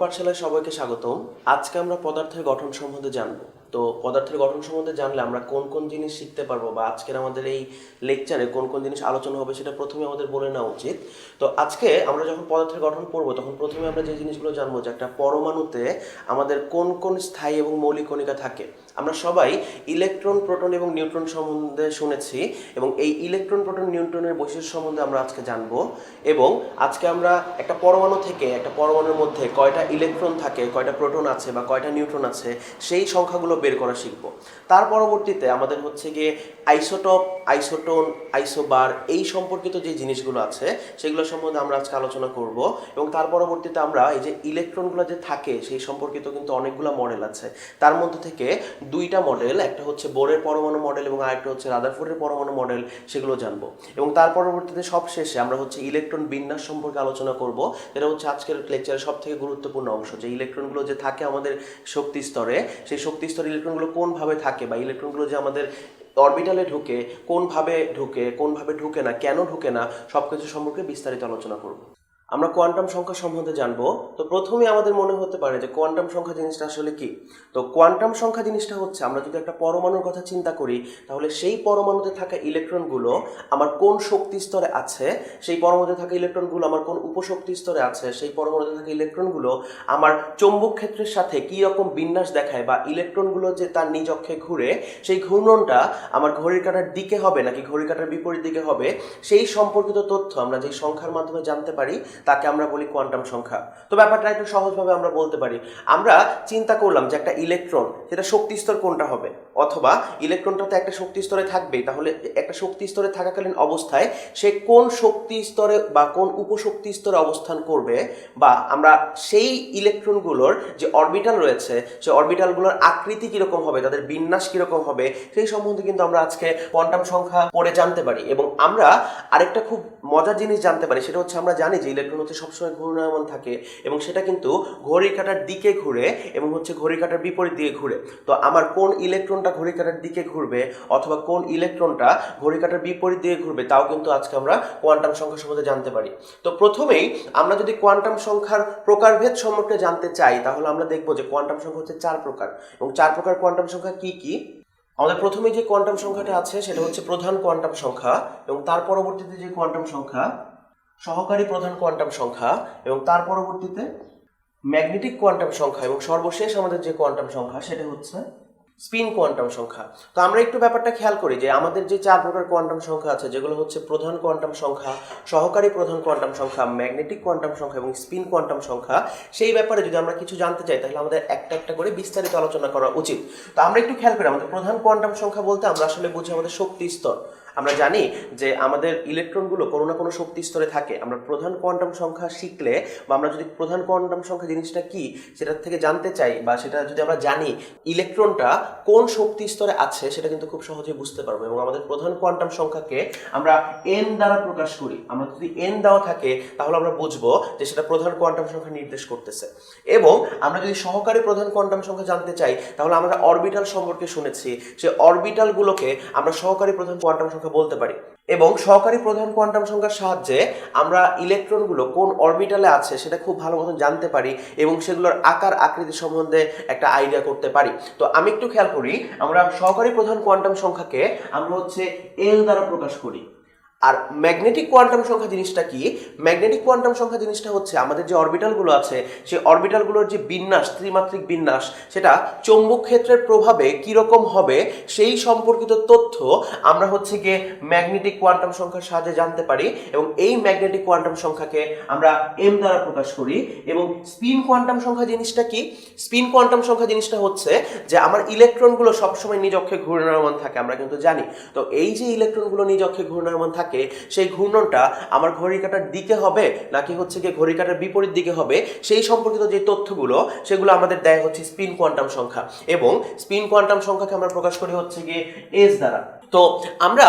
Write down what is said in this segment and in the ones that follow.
পাঠশালায় সবাইকে স্বাগতম। আজকে আমরা পদার্থের গঠন সম্বন্ধে জানব। তো পদার্থের গঠন সম্বন্ধে জানলে আমরা কোন কোন জিনিস শিখতে পারব বা আজকের আমাদের এই লেকচারে কোন কোন জিনিস আলোচনা হবে সেটা প্রথমে আমাদের বলে নেওয়া উচিত। তো আজকে আমরা যখন পদার্থের গঠন পড়ব, তখন প্রথমে আমরা যে জিনিসগুলো জানব যে একটা পরমাণুতে আমাদের কোন কোন স্থায়ী এবং মৌলিক কণিকা থাকে। আমরা সবাই ইলেকট্রন, প্রোটন এবং নিউট্রন সম্বন্ধে শুনেছি এবং এই ইলেকট্রন, প্রোটন, নিউট্রনের বৈশিষ্ট্য সম্বন্ধে আমরা আজকে জানব এবং আজকে আমরা একটা পরমাণু থেকে, একটা পরমাণুর মধ্যে কয়টা ইলেকট্রন থাকে, কয়টা প্রোটন আছে বা কয়টা নিউট্রন আছে, সেই সংখ্যাগুলো বের করা শিখব। তার পরবর্তীতে আমাদের হচ্ছে গিয়ে আইসোটপ, আইসোটোন, আইসোবার এই সম্পর্কিত যে জিনিসগুলো আছে, সেগুলো সম্বন্ধে আমরা আজকে আলোচনা করব এবং তার পরবর্তীতে আমরা এই যে ইলেকট্রনগুলো যে থাকে, সেই সম্পর্কিত কিন্তু অনেকগুলো মডেল আছে। তার মধ্যে থেকে দুইটা মডেল একটা হচ্ছে বোরের পরমাণু মডেল এবং আরেকটা হচ্ছে রাদারফোর্ডের পরমাণু মডেল সেগুলো জানব। এবং তার পরবর্তীতে সব শেষে আমরা হচ্ছে ইলেকট্রন বিন্যাস সম্পর্কে আলোচনা করব, যেটা হচ্ছে আজকের লেকচারের সব থেকে গুরুত্বপূর্ণ অংশ। যে ইলেকট্রনগুলো যে থাকে আমাদের শক্তি স্তরে, সেই শক্তি স্তরে ইলেকট্রনগুলো কোনভাবে থাকে বা ইলেকট্রনগুলো যে আমাদের অরবিটালে ঢুকে, কোনভাবে ঢুকে কোনভাবে ঢুকে না, কেন ঢুকে না সব কিছু সম্পর্কে বিস্তারিত আলোচনা করব। আমরা কোয়ান্টাম সংখ্যা সম্বন্ধে জানব। তো প্রথমে আমাদের মনে হতে পারে যে কোয়ান্টাম সংখ্যা জিনিসটা আসলে কি? তো কোয়ান্টাম সংখ্যা জিনিসটা হচ্ছে, আমরা যদি একটা পরমাণুর কথা চিন্তা করি, তাহলে সেই পরমাণুতে থাকা ইলেকট্রনগুলো আমার কোন শক্তি স্তরে আছে, সেই পরমাণুতে থাকা ইলেকট্রনগুলো আমার কোন উপশক্তি স্তরে আছে, সেই পরমাণুতে থাকা ইলেকট্রনগুলো আমার চৌম্বক ক্ষেত্রের সাথে কী রকম বিন্যাস দেখায় বা ইলেকট্রনগুলো যে তার নিজ অক্ষে ঘুরে, সেই ঘূর্ণনটা আমার ঘড়ির কাঁটার দিকে হবে নাকি ঘড়ির কাটার বিপরীত দিকে হবে? সেই সম্পর্কিত তথ্য আমরা যেই সংখ্যার মাধ্যমে জানতে পারি তাকে আমরা বলি কোয়ান্টাম সংখ্যা। তো ব্যাপারটা একটু সহজভাবে আমরা বলতে পারি। আমরা চিন্তা করলাম যে একটা ইলেকট্রন, সেটা শক্তিস্তর কোনটা হবে? অথবা ইলেকট্রনটা তো একটা শক্তি স্তরে থাকবেই, তাহলে একটা শক্তি স্তরে থাকাকালীন অবস্থায় সে কোন শক্তি স্তরে বা কোন উপশক্তি স্তরে অবস্থান করবে বা আমরা সেই ইলেকট্রনগুলোর যে অরবিটাল রয়েছে সেই অরবিটালগুলোর আকৃতি কীরকম হবে, তাদের বিন্যাস কীরকম হবে, সেই সম্বন্ধে কিন্তু আমরা আজকে কোয়ান্টাম সংখ্যা পড়ে জানতে পারি। এবং আমরা আরেকটা খুব মজার জিনিস জানতে পারি, সেটা হচ্ছে আমরা জানি যে ইলেকট্রন হচ্ছে সবসময় ঘূর্ণায়মান থাকে এবং সেটা কিন্তু ঘড়ির কাটার দিকে ঘুরে এবং হচ্ছে ঘড়ির কাটার বিপরীত দিকে ঘুরে। তো আমার কোন ইলেকট্রনটা ঘড়ি কাঁটার দিকে ঘুরবে অথবা কোন ইলেকট্রনটা ঘড়ি কাঁটার বিপরীত দিকে ঘুরবে, তাও কিন্তু আজকে আমরা কোয়ান্টাম সংখ্যা সম্বন্ধে জানতে পারি। তো প্রথমেই আমরা যদি কোয়ান্টাম সংখ্যার প্রকারভেদ সম্পর্কে জানতে চাই, তাহলে আমরা দেখব যে কোয়ান্টাম সংখ্যা হচ্ছে চার প্রকার। এবং চার প্রকার কোয়ান্টাম সংখ্যা কি কি? আমাদের প্রথমে যে কোয়ান্টাম সংখ্যাটা আছে, সেটা হচ্ছে প্রধান কোয়ান্টাম সংখ্যা এবং তার পরবর্তীতে যে কোয়ান্টাম সংখ্যা, সহকারী প্রধান কোয়ান্টাম সংখ্যা এবং তার পরবর্তীতে ম্যাগনেটিক কোয়ান্টাম সংখ্যা এবং সর্বশেষ আমাদের যে কোয়ান্টাম সংখ্যা, সেটা হচ্ছে স্পিন কোয়ান্টাম সংখ্যা। তো আমরা একটু ব্যাপারটা খেয়াল করি যে আমাদের যে চার প্রকার কোয়ান্টাম সংখ্যা আছে, যেগুলো হচ্ছে প্রধান কোয়ান্টাম সংখ্যা, সহকারী প্রধান কোয়ান্টাম সংখ্যা, ম্যাগনেটিক কোয়ান্টাম সংখ্যা এবং স্পিন কোয়ান্টাম সংখ্যা, সেই ব্যাপারে যদি আমরা কিছু জানতে চাই, তাহলে আমাদের একটা একটা করে বিস্তারিত আলোচনা করা উচিত। তো আমরা একটু খেয়াল করি, আমাদের প্রধান কোয়ান্টাম সংখ্যা বলতে আমরা আসলে বুঝি আমাদের শক্তি স্তর। আমরা জানি যে আমাদের ইলেকট্রনগুলো কোনো না কোনো শক্তি স্তরে থাকে। আমরা প্রধান কোয়ান্টাম সংখ্যা শিখলে বা আমরা যদি প্রধান কোয়ান্টাম সংখ্যা জিনিসটা কি সেটার থেকে জানতে চাই বা সেটা যদি আমরা জানি ইলেকট্রনটা কোন শক্তি স্তরে আছে সেটা কিন্তু খুব সহজেই বুঝতে পারব এবং আমাদের প্রধান কোয়ান্টাম সংখ্যাকে আমরা এন দ্বারা প্রকাশ করি। আমরা যদি এন দেওয়া থাকে তাহলে আমরা বুঝব যে সেটা প্রধান কোয়ান্টাম সংখ্যা নির্দেশ করতেছে। এবং আমরা যদি সহকারী প্রধান কোয়ান্টাম সংখ্যা জানতে চাই তাহলে আমরা অরবিটাল সম্পর্কে শুনেছি। সে অরবিটালগুলোকে আমরা সহকারী প্রধান কোয়ান্টাম সংখ্যা বলতে পারি। এবং সহকারী প্রধান কোয়ান্টাম সংখ্যার সাহায্যে আমরা ইলেকট্রনগুলো কোন অরবিটালে আছে সেটা খুব ভালো মতন জানতে পারি এবং সেগুলোর আকার আকৃতি সম্বন্ধে একটা আইডিয়া করতে পারি। তো আমি একটু খেয়াল করি, আমরা সহকারী প্রধান কোয়ান্টাম সংখ্যাকে আমরা হচ্ছে এল দ্বারা প্রকাশ করি। আর ম্যাগনেটিক কোয়ান্টাম সংখ্যা জিনিসটা কি? ম্যাগনেটিক কোয়ান্টাম সংখ্যা জিনিসটা হচ্ছে আমাদের যে অরবিটালগুলো আছে, সেই অরবিটালগুলোর যে বিন্যাস, ত্রিমাত্রিক বিন্যাস, সেটা চৌম্বক ক্ষেত্রের প্রভাবে কীরকম হবে সেই সম্পর্কিত তথ্য আমরা হচ্ছে গিয়ে ম্যাগনেটিক কোয়ান্টাম সংখ্যার সাহায্যে জানতে পারি এবং এই ম্যাগনেটিক কোয়ান্টাম সংখ্যাকে আমরা এম দ্বারা প্রকাশ করি এবং স্পিন কোয়ান্টাম সংখ্যা জিনিসটা কি? স্পিন কোয়ান্টাম সংখ্যা জিনিসটা হচ্ছে যে আমার ইলেকট্রনগুলো সবসময় নিজ অক্ষে ঘূর্ণায়মান থাকে, আমরা কিন্তু জানি। তো এই যে ইলেকট্রনগুলো নিজ অক্ষে ঘূর্ণায়মান থাকে সেই ঘূর্ণনটা আমার ঘড়ি কাটার দিকে হবে নাকি হচ্ছে গিয়ে ঘড়ি কাটার বিপরীত দিকে হবে? সেই সম্পর্কিত যে তথ্যগুলো, সেগুলো আমাদের দেয় হচ্ছে স্পিন কোয়ান্টাম সংখ্যা এবং স্পিন কোয়ান্টাম সংখ্যাকে আমরা প্রকাশ করি হচ্ছে গিয়ে এস দ্বারা। তো আমরা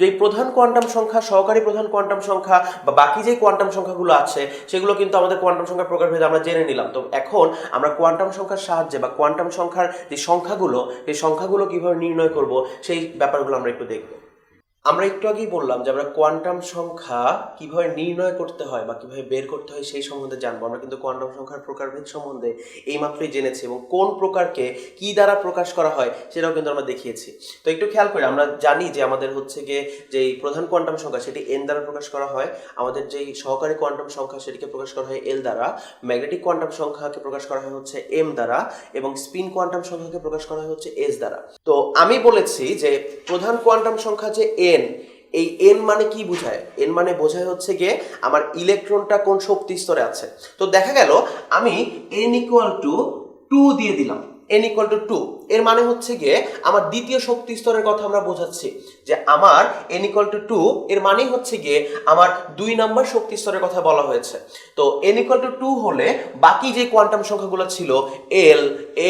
যে প্রধান কোয়ান্টাম সংখ্যা, সহকারী প্রধান কোয়ান্টাম সংখ্যা বা বাকি যে কোয়ান্টাম সংখ্যাগুলো আছে, সেগুলো কিন্তু আমাদের কোয়ান্টাম সংখ্যার প্রকারভেদে আমরা জেনে নিলাম। তো এখন আমরা কোয়ান্টাম সংখ্যার সাহায্যে বা কোয়ান্টাম সংখ্যার যে সংখ্যাগুলো, সেই সংখ্যাগুলো কীভাবে নির্ণয় করব, সেই ব্যাপারগুলো আমরা একটু দেখব। আমরা একটু আগেই বললাম যে আমরা কোয়ান্টাম সংখ্যা কীভাবে নির্ণয় করতে হয় বা কীভাবে বের করতে হয় সেই সম্বন্ধে জানব। আমরা কিন্তু কোয়ান্টাম সংখ্যার প্রকারভেদ সম্বন্ধে এইমাত্রই জেনেছি এবং কোন প্রকারকে কি দ্বারা প্রকাশ করা হয় সেটাও কিন্তু আমরা দেখিয়েছি। তো একটু খেয়াল করি, আমরা জানি যে আমাদের হচ্ছে গিয়ে যে প্রধান কোয়ান্টাম সংখ্যা সেটি এন দ্বারা প্রকাশ করা হয়, আমাদের যেই সহকারী কোয়ান্টাম সংখ্যা সেটিকে প্রকাশ করা হয় এল দ্বারা, ম্যাগনেটিক কোয়ান্টাম সংখ্যাকে প্রকাশ করা হয় হচ্ছে এম দ্বারা, এবং স্পিন কোয়ান্টাম সংখ্যাকে প্রকাশ করা হয় হচ্ছে এস দ্বারা। তো আমি বলেছি যে প্রধান কোয়ান্টাম সংখ্যা যে এন এই এন মানে কি বোঝায়? এন মানে বোঝায় হচ্ছে গিয়ে আমার ইলেকট্রনটা কোন শক্তি স্তরে আছে। তো দেখা গেল, আমি এন ইকুয়াল টু টু দিয়ে দিলাম। এন ইকুয়াল টু টু এর মানে হচ্ছে গিয়ে আমার দ্বিতীয় শক্তি স্তরের কথা আমরা বোঝাচ্ছি, যে আমার এন ইকুয়াল টু টু এর মানেই হচ্ছে গিয়ে আমার দুই নাম্বার শক্তি স্তরের কথা বলা হয়েছে। তো এন ইকুয়াল টু টু হলে বাকি যে কোয়ান্টাম সংখ্যাগুলো ছিল এল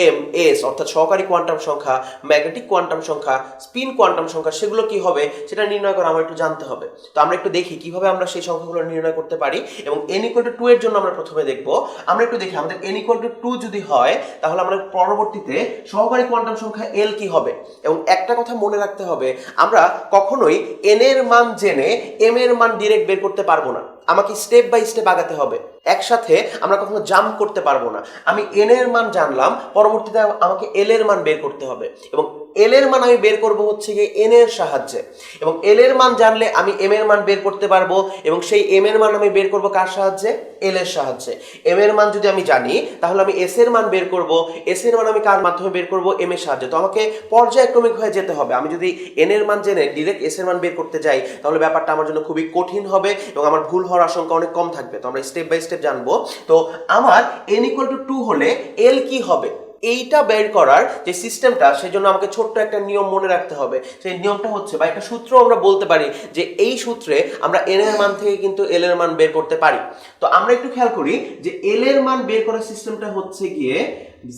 এম এস অর্থাৎ সহকারী কোয়ান্টাম সংখ্যা ম্যাগনেটিক কোয়ান্টাম সংখ্যা স্পিন কোয়ান্টাম সংখ্যা, সেগুলো কি হবে সেটা নির্ণয় করা আমার একটু জানতে হবে। তো আমরা একটু দেখি কীভাবে আমরা সেই সংখ্যাগুলো নির্ণয় করতে পারি এবং এন ইকুয়াল টু টু এর জন্য আমরা প্রথমে দেখব। আমরা একটু দেখি, আমাদের এন ইকুয়াল টু টু যদি হয়, তাহলে আমরা পরবর্তীতে সহকারী কোয়ান্টাম সংখ্যা এল কি হবে? এবং একটা কথা মনে রাখতে হবে, আমরা কখনোই এন এর মান জেনে এম এর মান ডিরেক্ট বের করতে পারব না। আমাকে স্টেপ বাই স্টেপ আগাতে হবে। একসাথে আমরা কখনো জাম্প করতে পারব না আমি এন এর মান জানলাম পরবর্তীতে আমাকে এল এর মান বের করতে হবে এবং এল এর মান আমি বের করব হচ্ছে গিয়ে এন এর সাহায্যে এবং এল এর মান জানলে আমি এম এর মান বের করতে পারব এবং সেই এম এর মান আমি বের করব কার সাহায্যে এল এর সাহায্যে এম এর মান যদি আমি জানি তাহলে আমি এস এর মান বের করব এস এর মান আমি কার মাধ্যমে বের করব এম এর সাহায্যে তো আমাকে পর্যায়ক্রমিক হয়ে যেতে হবে আমি যদি এন এর মান জেনে ডিরেক্ট এস এর মান বের করতে যাই তাহলে ব্যাপারটা আমার জন্য খুবই কঠিন হবে এবং আমার ভুল হওয়ার আশঙ্কা অনেক কম থাকবে তো আমরা স্টেপ বাই স্টেপ জানব। তো আমার এন ইকুয়াল টু টু হলে এল কি হবে? এইটা বের করার যে সিস্টেমটা সেই জন্য আমাকে ছোট্ট একটা নিয়ম মনে রাখতে হবে। সেই নিয়মটা হচ্ছে বা একটা সূত্র আমরা বলতে পারি যে এই সূত্রে আমরা এন এর মান থেকে কিন্তু এল এর মান বের করতে পারি। তো আমরা একটু খেয়াল করি যে এল এর মান বের করার সিস্টেমটা হচ্ছে গিয়ে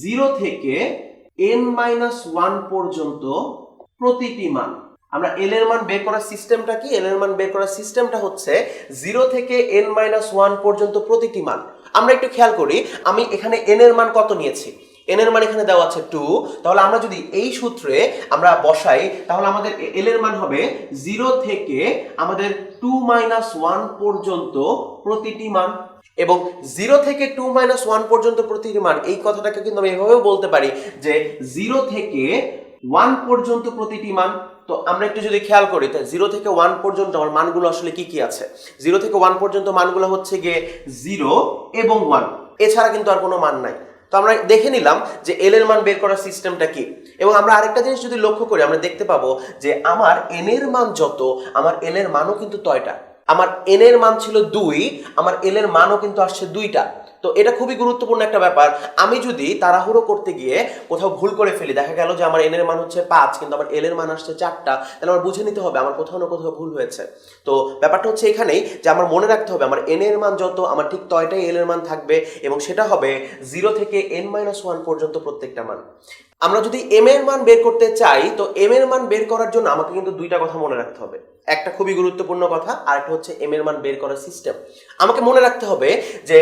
জিরো থেকে এন মাইনাস ওয়ান পর্যন্ত প্রতিটি মান। আমরা এল এর মান বের করার সিস্টেমটা কি? এল এর মান বের করার সিস্টেমটা হচ্ছে জিরো থেকে এন মাইনাস ওয়ান পর্যন্ত প্রতিটি মান। আমরা একটু খেয়াল করি, আমি এখানে এন এর মান কত নিয়েছি? এন এর মান এখানে দেওয়া আছে টু তাহলে আমরা যদি এই সূত্রে আমরা বসাই, তাহলে আমাদের এল এর মান হবে জিরো থেকে আমাদের টু মাইনাস ওয়ান পর্যন্ত প্রতিটি মান। এবং জিরো থেকে টু মাইনাস ওয়ান পর্যন্ত প্রতিটি মান, এই কথাটাকে কিন্তু আমি এভাবেও বলতে পারি যে জিরো থেকে ওয়ান পর্যন্ত প্রতিটি মান। তো আমরা একটু যদি খেয়াল করি তাই জিরো থেকে ওয়ান পর্যন্ত আমার মানগুলো আসলে কি কি আছে? জিরো থেকে ওয়ান পর্যন্ত মানগুলো হচ্ছে গিয়ে জিরো এবং ওয়ান এছাড়া কিন্তু আর কোনো মান নাই। তো আমরা দেখে নিলাম যে এল এর মান বের করার সিস্টেমটা কি। এবং আমরা আরেকটা জিনিস যদি লক্ষ্য করি, আমরা দেখতে পাবো যে আমার এন এর মান যত, আমার এল এর মানও কিন্তু তয়টা। আমার এন এর মান ছিল দুই, আমার এল এর মানও কিন্তু আসছে দুইটা। তো এটা খুবই গুরুত্বপূর্ণ একটা ব্যাপার। আমি যদি তাড়াহুড়ো করতে গিয়ে কোথাও ভুল করে ফেলি, দেখা গেল যে আমার এন এর মান হচ্ছে পাঁচ, কিন্তু আমার এল এর মান আসছে চারটা, তাহলে আমার বুঝে নিতে হবে আমার কোথাও না কোথাও ভুল হয়েছে। তো ব্যাপারটা হচ্ছে এখানেই যে আমার মনে রাখতে হবে আমার এন এর মান যত, আমার ঠিক তয়টাই এল এর মান থাকবে এবং সেটা হবে জিরো থেকে এন মাইনাস ওয়ান পর্যন্ত প্রত্যেকটা মান। আমরা যদি এম এর মান বের করতে চাই, তো এম এর মান বের করার জন্য আমাকে কিন্তু দুইটা কথা মনে রাখতে হবে। একটা খুবই গুরুত্বপূর্ণ কথা আর একটা হচ্ছে এম এর মান বের করার সিস্টেম আমাকে মনে রাখতে হবে যে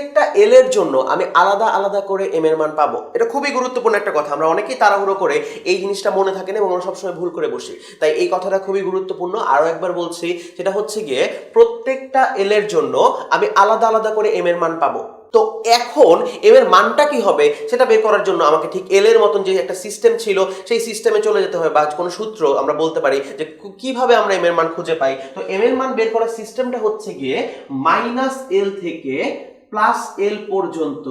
প্রত্যেকটা এল এর জন্য আমি আলাদা আলাদা করে এম এর মান পাবো। এটা খুবই গুরুত্বপূর্ণ একটা কথা। আমরা অনেকেই তাড়াহুড়ো করে এই জিনিসটা মনে থাকে না এবং আমরা সবসময় ভুল করে বসি। তাই এই কথাটা খুবই গুরুত্বপূর্ণ। আরও একবার বলছি, সেটা হচ্ছে গিয়ে প্রত্যেকটা এল এর জন্য আমি আলাদা আলাদা করে এম এর মান পাবো। তো এখন এম এর মানটা কি হবে সেটা বের করার জন্য আমাকে ঠিক এল এর মতন যে একটা সিস্টেম ছিল, সেই সিস্টেমে চলে যেতে হবে বা কোনো সূত্র আমরা বলতে পারি যে কীভাবে আমরা এম এর মান খুঁজে পাই। তো এম এর মান বের করার সিস্টেমটা হচ্ছে গিয়ে মাইনাস এল থেকে প্লাস এল পর্যন্ত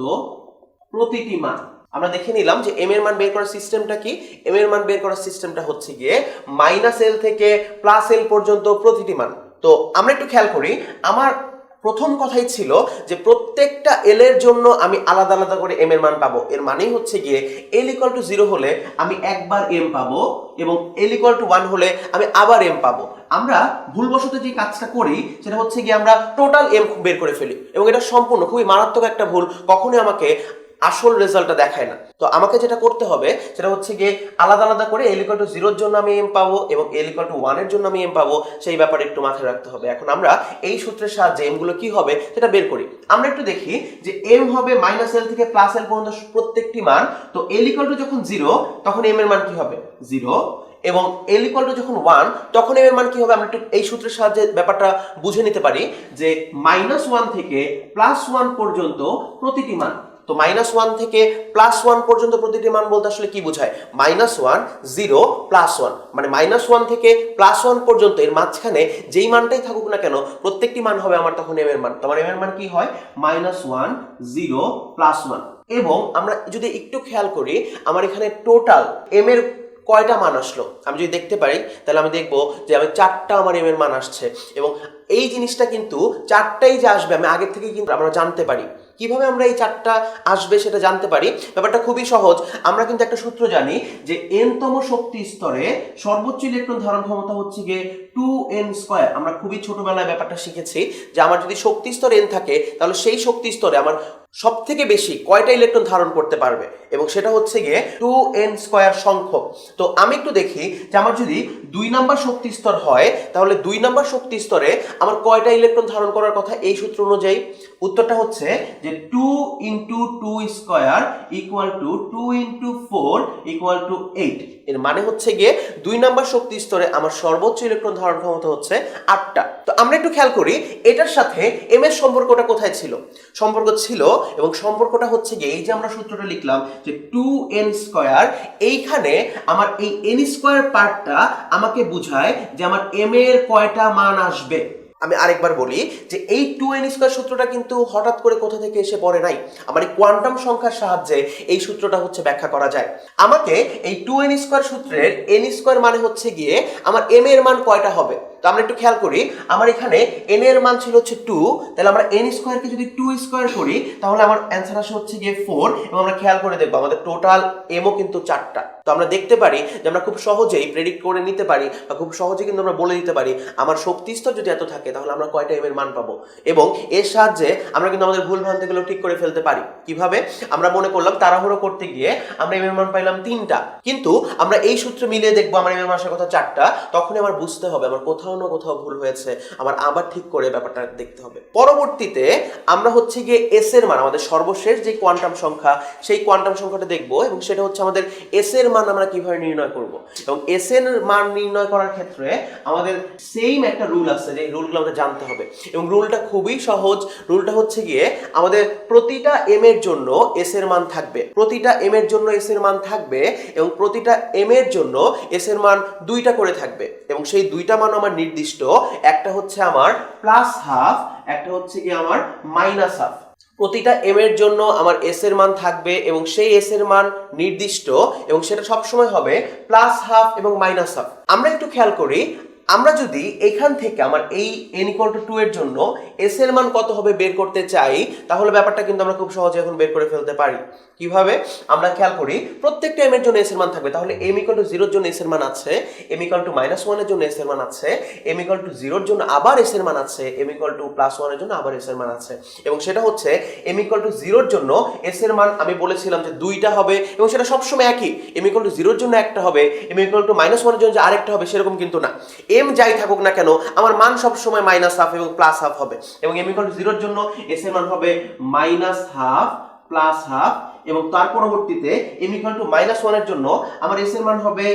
প্রতিটি মান। আমরা দেখে নিলাম যে এম এর মান বের করার সিস্টেমটা কি? এম এর মান বের করার সিস্টেমটা হচ্ছে গিয়ে মাইনাস এল থেকে প্লাস এল পর্যন্ত প্রতিটি মান। তো আমরা একটু খেয়াল করি, আমার প্রথম কথাই ছিল যে প্রত্যেকটা এল এর জন্য আমি আলাদা আলাদা করে এম এর মান পাবো। এর মানেই হচ্ছে গিয়ে এল ইকুয়াল টু জিরো হলে আমি একবার এম পাবো এবং এল ইকুয়াল টু ওয়ান হলে আমি আবার এম পাবো। আমরা ভুলবশত যে কাজটা করি, সেটা হচ্ছে গিয়ে আমরা টোটাল এম বের করে ফেলি এবং এটা সম্পূর্ণ, খুবই মারাত্মক একটা ভুল। কখনোই আমাকে আসল রেজাল্টটা দেখায় না। তো আমাকে যেটা করতে হবে, সেটা হচ্ছে গিয়ে আলাদা আলাদা করে এল ইকুয়াল টু জিরোর জন্য আমি এম পাবো এবং এল ইকুয়াল টু ওয়ানের জন্য আমি এম পাবো, সেই ব্যাপারে একটু মাথায় রাখতে হবে। এখন আমরা এই সূত্রের সাহায্যে এমগুলো কি হবে, সেটা বের করি। আমরা একটু দেখি যে এম হবে মাইনাস এল থেকে প্লাস এল পর্যন্ত প্রত্যেকটি মান, তো এল ইকুয়াল টু যখন জিরো তখন এম এর মান কি হবে? জিরো এবং এল ইকুয়াল টু যখন ওয়ান তখন এম এর মান কি হবে? আমরা একটু এই সূত্রের সাহায্যে ব্যাপারটা বুঝে নিতে পারি যে মাইনাস ওয়ান থেকে প্লাস ওয়ান পর্যন্ত প্রতিটি মান। তো মাইনাস ওয়ান থেকে প্লাস ওয়ান পর্যন্ত প্রতিটি মান বলতে আসলে কি বোঝায়? Minus one zero plus one মানে মাইনাস ওয়ান থেকে প্লাস ওয়ান পর্যন্ত, এর মাঝখানে যেই মানটাই থাকুক না কেন, প্রত্যেকটি মান হবে আমার তখন এম এর মান। তোমার এম এর মান কি হয়? Minus one zero plus one এবং আমরা যদি একটু খেয়াল করি, আমার এখানে টোটাল এম এর কয়টা মান আসলো? আমি যদি দেখতে পারি, তাহলে আমি দেখব যে আমি চারটা আমার এম এর মান আসছে। এবং এই জিনিসটা কিন্তু চারটাই যে আসবে, আমি আগের থেকে কিন্তু আমরা জানতে পারি। কীভাবে আমরা এই চারটা আসবে সেটা জানতে পারি। ব্যাপারটা খুবই সহজ। আমরা কিন্তু একটা সূত্র জানি যে এনতম শক্তি স্তরে সর্বোচ্চ ইলেকট্রন ধারণ ক্ষমতা হচ্ছে গিয়ে টু এন স্কোয়ার আমরা খুবই ছোটবেলায় ব্যাপারটা শিখেছি যে আমার যদি শক্তি স্তর এন থাকে, তাহলে সেই শক্তি স্তরে আমার সব থেকে বেশি কয়টা ইলেকট্রন ধারণ করতে পারবে? এবং সেটা হচ্ছে গিয়ে টু এন স্কোয়ার সংখ্যক। তো আমি একটু দেখি যে আমার যদি দুই নাম্বার শক্তি স্তর হয়, তাহলে দুই নাম্বার শক্তি স্তরে আমার কয়টা ইলেকট্রন ধারণ করার কথা এই সূত্র অনুযায়ী? উত্তরটা হচ্ছে যে two into two square equal to two into four equal to eight এর মানে হচ্ছে গিয়ে দুই নাম্বার শক্তি স্তরে আমার সর্বোচ্চ ইলেকট্রন ধারণ ক্ষমতা হচ্ছে আটটা। তো আমরা একটু খেয়াল করি, এটার সাথে এম এর সম্পর্কটা কোথায় ছিল? সম্পর্ক ছিল এবং সম্পর্কটা হচ্ছে গিয়ে এই যে আমরা সূত্রটা লিখলাম যে টু এন স্কোয়ার এইখানে আমার এই এন স্কোয়ার পার্টটা আমাকে বুঝায় যে আমার এম এর কয়টা মান আসবে। আমি আরেকবার বলি যে এই টু এন স্কোয়ার সূত্রটা কিন্তু হঠাৎ করে কোথা থেকে এসে পড়ে নাই? আমার এই কোয়ান্টাম সংখ্যার সাহায্যে এই সূত্রটা হচ্ছে ব্যাখ্যা করা যায়। আমাকে এই টু এন স্কোয়ার সূত্রের এন স্কোয়ার মানে হচ্ছে গিয়ে আমার এম এর মান কয়টা হবে? তো আমরা একটু খেয়াল করি, আমার এখানে এন এর মান ছিল হচ্ছে টু তাহলে আমরা এন স্কোয়ারকে যদি টু স্কোয়ার করি, তাহলে আমার অ্যান্সার আসে হচ্ছে গিয়ে ফোর এবং আমরা খেয়াল করে দেখব আমাদের টোটাল এমও কিন্তু চারটা। তো আমরা দেখতে পারি যে আমরা খুব সহজেই প্রেডিক্ট করে নিতে পারি, বা খুব সহজেই কিন্তু আমরা বলে দিতে পারি, আমার শক্তি স্তর যদি এত থাকে, তাহলে আমরা কয়টা এম এর মান পাবো? এবং এর সাহায্যে আমরা কিন্তু আমাদের ভুল ভ্রান্তিগুলো ঠিক করে ফেলতে পারি। কীভাবে? আমরা মনে করলাম তাড়াহুড়ো করতে গিয়ে আমরা এম এর মান পাইলাম তিনটা। কিন্তু আমরা এই সূত্রে মিলিয়ে দেখব আমার এম এর মান আসার কথা চারটা, তখনই আমার বুঝতে হবে আমার কোথাও না কোথাও ভুল হয়েছে, আমার আবার ঠিক করে ব্যাপারটা দেখতে হবে। পরবর্তীতে আমরা হচ্ছে গিয়ে এস এর মান, আমাদের সর্বশেষ যে কোয়ান্টাম সংখ্যা, সেই কোয়ান্টাম সংখ্যাটা দেখব এবং সেটা হচ্ছে আমাদের এস এর মান আমরা কীভাবে নির্ণয় করব। এবং এস এর মান নির্ণয় করার ক্ষেত্রে আমাদের সেম একটা রুল আছে, যে রুলগুলো আমাদের জানতে হবে। এবং রুলটা খুবই সহজ রুলটা হচ্ছে গিয়ে আমাদের প্রতিটা এম এর জন্য এস এর মান থাকবে। প্রতিটা এম এর জন্য এস এর মান থাকবে এবং প্রতিটা এম এর জন্য এস এর মান দুইটা করে থাকবে। এবং সেই দুইটা মান আমার নির্দিষ্ট, একটা হচ্ছে আমার প্লাস হাফ একটা হচ্ছে কি আমার মাইনাস হাফ প্রতিটা এম এর জন্য আমার এস এর মান থাকবে এবং সেই এস এর মান নির্দিষ্ট এবং সেটা সবসময় হবে প্লাস হাফ এবং মাইনাস হাফ আমরা একটু খেয়াল করি আমরা যদি এখান থেকে আমার এই এন ইকুয়াল টু টু এর জন্য এস এর মান কত হবে বের করতে চাই, তাহলে ব্যাপারটা কিন্তু আমরা খুব সহজে এখন বের করে ফেলতে পারি। কীভাবে? আমরা খেয়াল করি, প্রত্যেকটা এম এর জন্য এস এর মান থাকবে। তাহলে এম ইকুয়াল টু জিরোর জন্য এস এর মান আছে এম ইকুয়াল টু মাইনাস ওয়ানের জন্য এস এর মান আছে এম ইকুয়াল টু জিরোর জন্য আবার এস এর মান আছে এম ইকুয়াল টু প্লাস ওয়ানের জন্য আবার এস এর মান আছে। এবং সেটা হচ্ছে এম ইকুয়াল টু জিরোর জন্য এস এর মান আমি বলেছিলাম যে দুইটা হবে, এবং সেটা সবসময় একই। এম ইকুয়াল টু জিরোর জন্য একটা হবে এম ইকুয়াল টু মাইনাস ওয়ানের জন্য আরেকটা হবে, সেরকম কিন্তু না। এম যাই থাকুক না কেন, আমার মান সবসময় মাইনাস হাফ এবং প্লাস হাফ হবে। এবং এম ইকুয়াল টু জিরোর জন্য এস এর মান হবে মাইনাস হাফ প্লাস হাফ এবং তার পরবর্তীতে এম ইকুয়াল টু মাইনাস ওয়ানের জন্য আমার এস এর মান হবে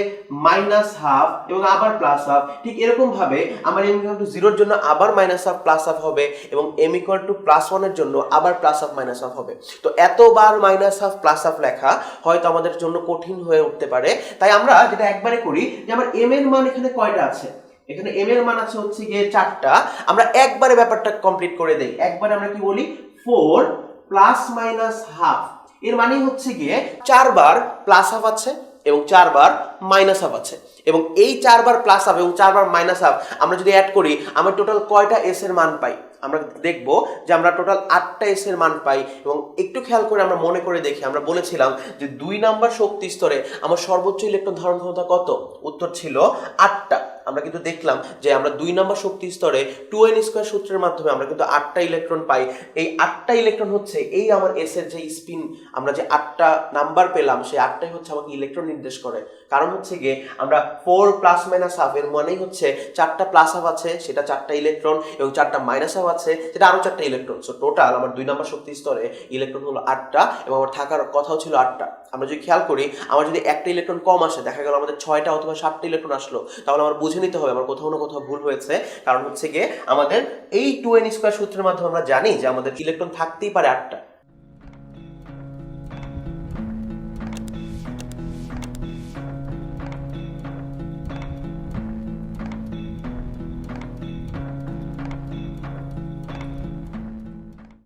মাইনাস হাফ এবং আবার প্লাস হাফ ঠিক এরকম ভাবে আমার এম ইকুয়াল টু জিরোর জন্য আবার মাইনাস হাফ প্লাস হাফ হবে এবং এম ইকুয়াল টু প্লাস ওয়ানের জন্য আবার প্লাস হাফ মাইনাস হাফ হবে। তো এতবার মাইনাস হাফ প্লাস হাফ লেখা হয়তো আমাদের জন্য কঠিন হয়ে উঠতে পারে। তাই আমরা যেটা একবারে করি যে আমার এম এর মান এখানে কয়টা আছে? এখানে এম এর মান আছে হচ্ছে গিয়ে চারটা। আমরা একবারে ব্যাপারটা কমপ্লিট করে দেই। একবারে আমরা কি বলি? ফোর প্লাস মাইনাস হাফ এর মানে হচ্ছে গিয়ে চারবার প্লাস হাফ আছে এবং চারবার মাইনাস হাফ আছে। এবং এই চারবার প্লাস হাফ এবং চারবার মাইনাস হাফ আমরা যদি অ্যাড করি, আমরা টোটাল কয়টা এস এর মান পাই? আমরা দেখব যে আমরা টোটাল আটটা এস এর মান পাই এবং একটু খেয়াল করে আমরা মনে করে দেখি। আমরা বলেছিলাম যে দুই নাম্বার শক্তি স্তরে আমার সর্বোচ্চ ইলেকট্রন ধারণ ক্ষমতা কত? উত্তর ছিল আটটা। আমরা কিন্তু দেখলাম যে আমরা দুই নম্বর শক্তি স্তরে টু এন স্কোয়ার সূত্রের মাধ্যমে আমরা কিন্তু আটটা ইলেকট্রন পাই। এই আটটা ইলেকট্রন হচ্ছে এই আমার এস এর যে স্পিন আমরা যে আটটা নাম্বার পেলাম, সেই আটটাই হচ্ছে আমাকে ইলেকট্রন নির্দেশ করে। কারণ হচ্ছে গিয়ে আমরা ফোর প্লাস মাইনাস হাফ এর মানেই হচ্ছে চারটা প্লাস হাফ আছে, সেটা চারটা ইলেকট্রন এবং চারটা মাইনাস হাফ আছে, সেটা আরও চারটা ইলেকট্রন সো টোটাল আমার দুই নম্বর শক্তি স্তরে ইলেকট্রন হলো আটটা এবং আমার থাকার কথাও ছিল আটটা। আমরা যদি খেয়াল করি, আমার যদি একটা ইলেকট্রন কম আসে, দেখা গেল আমাদের ছয়টা অথবা সাতটা ইলেকট্রন আসলো, তাহলে আমার বুঝে নিতে হবে, আমার কোথাও না কোথাও ভুল হয়েছে। কারণ হচ্ছে গিয়ে আমাদের এই টু এন স্কোয়ার সূত্রের মাধ্যমে আমরা জানি যে আমাদের ইলেকট্রন থাকতেই পারে আটটা।